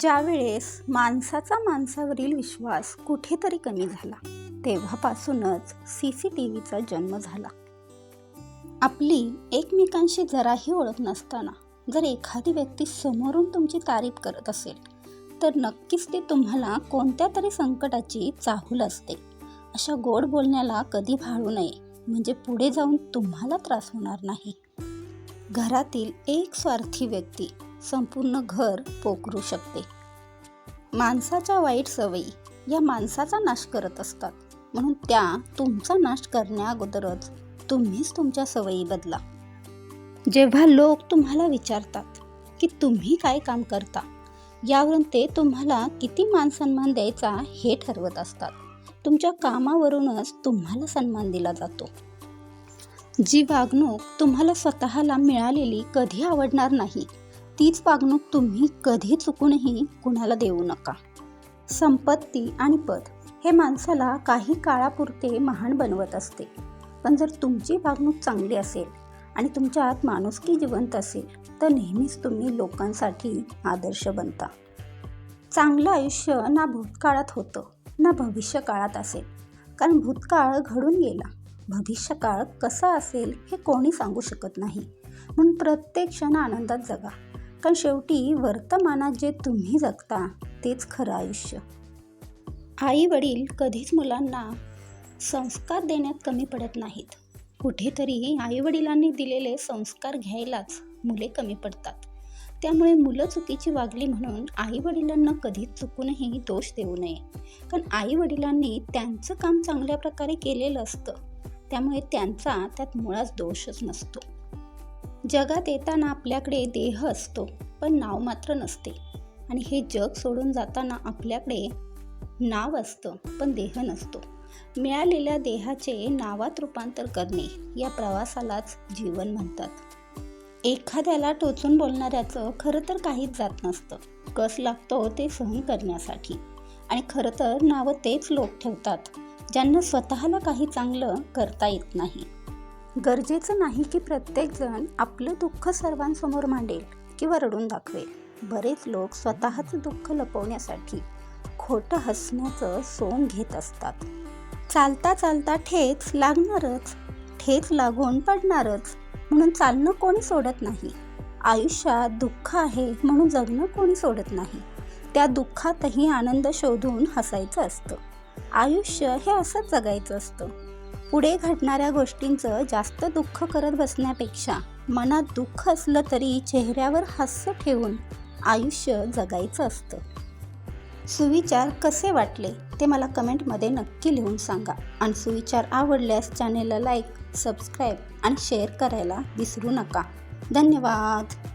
ज्यावेळेस माणसाचा माणसावरील विश्वास कुठेतरी कमी झाला तेव्हापासूनच सी सी टी व्हीचा जन्म झाला. आपली एकमेकांशी जराही ओळख नसताना जर एखादी व्यक्ती समोरून तुमची तारीफ करत असेल तर नक्कीच ती तुम्हाला कोणत्या तरी संकटाची चाहूल असते. अशा गोड बोलण्याला कधी भाळू नये म्हणजे पुढे जाऊन तुम्हाला त्रास होणार नाही. घरातील एक स्वार्थी व्यक्ती संपूर्ण घर पोखरू शकते. माणसाच्या वाईट सवयी या माणसाचा नाश करत असतात. म्हणून त्या तुमचा नाश करण्याअगोदरच तुम्हीच तुमच्या सवयी बदला. जेव्हा लोक तुम्हाला विचारतात की तुम्ही काय काम करता यावरून ते तुम्हाला किती मानसन्मान द्यायचा हे ठरवत असतात. तुमच्या कामावरूनच तुम्हाला सन्मान दिला जातो. जी वागणूक तुम्हाला स्वतःला मिळालेली कधी आवडणार नाही तीच वागणूक तुम्ही कधी चुकूनही कुणाला देऊ नका. संपत्ती आणि पद हे माणसाला काही काळापुरते महान बनवत असते. पण जर तुमची वागणूक चांगली असेल आणि तुमच्यात माणुसकी जिवंत असेल तर नेहमीच तुम्ही लोकांसाठी आदर्श बनता. चांगलं आयुष्य ना भूतकाळात होतं ना भविष्य काळात असेल. कारण भूतकाळ घडून गेला. भविष्यकाळ कसा असेल हे कोणी सांगू शकत नाही. म्हणून प्रत्येक क्षण आनंदात जगा. कारण शेवटी वर्तमानात जे तुम्ही जगता तेच खरं आयुष्य. आई वडील कधीच मुलांना संस्कार देण्यात कमी पडत नाहीत. कुठेतरी आईवडिलांनी दिलेले संस्कार घ्यायलाच मुले कमी पडतात. त्यामुळे मुलं चुकीची वागली म्हणून आईवडिलांना कधीच चुकूनही दोष देऊ नये. कारण आईवडिलांनी त्यांचं काम चांगल्या प्रकारे केलेलं असतं. त्यामुळे त्यांचा त्यात मुळाच दोषच नसतो. जगात येताना आपल्याकडे देह असतो पण नाव मात्र नसते. आणि हे जग सोडून जाताना आपल्याकडे नाव असतं पण देह नसतो. मिळालेल्या देहाचे नावात रूपांतर करणे या प्रवासालाच जीवन म्हणतात. एखाद्याला टोचून बोलणाऱ्याचं खरं तर काहीच जात नसतं. कस लागतो ते सहन करण्यासाठी. आणि खरं तर नावं तेच लोक ठेवतात ज्यांना स्वतःला काही चांगलं करता येत नाही. गरजेचं नाही की प्रत्येकजण आपलं दुःख सर्वांसमोर मांडेल किंवा रडून दाखवेल. बरेच लोक स्वतःचं दुःख लपवण्यासाठी खोटं हसण्याचं सोंग घेत असतात. चालता चालता ठेच लागणारच ठेच लागून पडणारच म्हणून चालणं कोणी सोडत नाही. आयुष्यात दुःख आहे म्हणून जगणं कोणी सोडत नाही. त्या दुःखातही आनंद शोधून हसायचं असतं. आयुष्य हे असंच जगायचं असतं. पुढे घडणाऱ्या गोष्टींचं जास्त दुःख करत बसण्यापेक्षा मनात दुःख असलं तरी चेहऱ्यावर हास्य ठेवून आयुष्य जगायचं असतं. सुविचार कसे वाटले ते मला कमेंटमध्ये नक्की लिहून सांगा. आणि सुविचार आवडल्यास चॅनेलला लाईक सबस्क्राईब आणि शेअर करायला विसरू नका. धन्यवाद!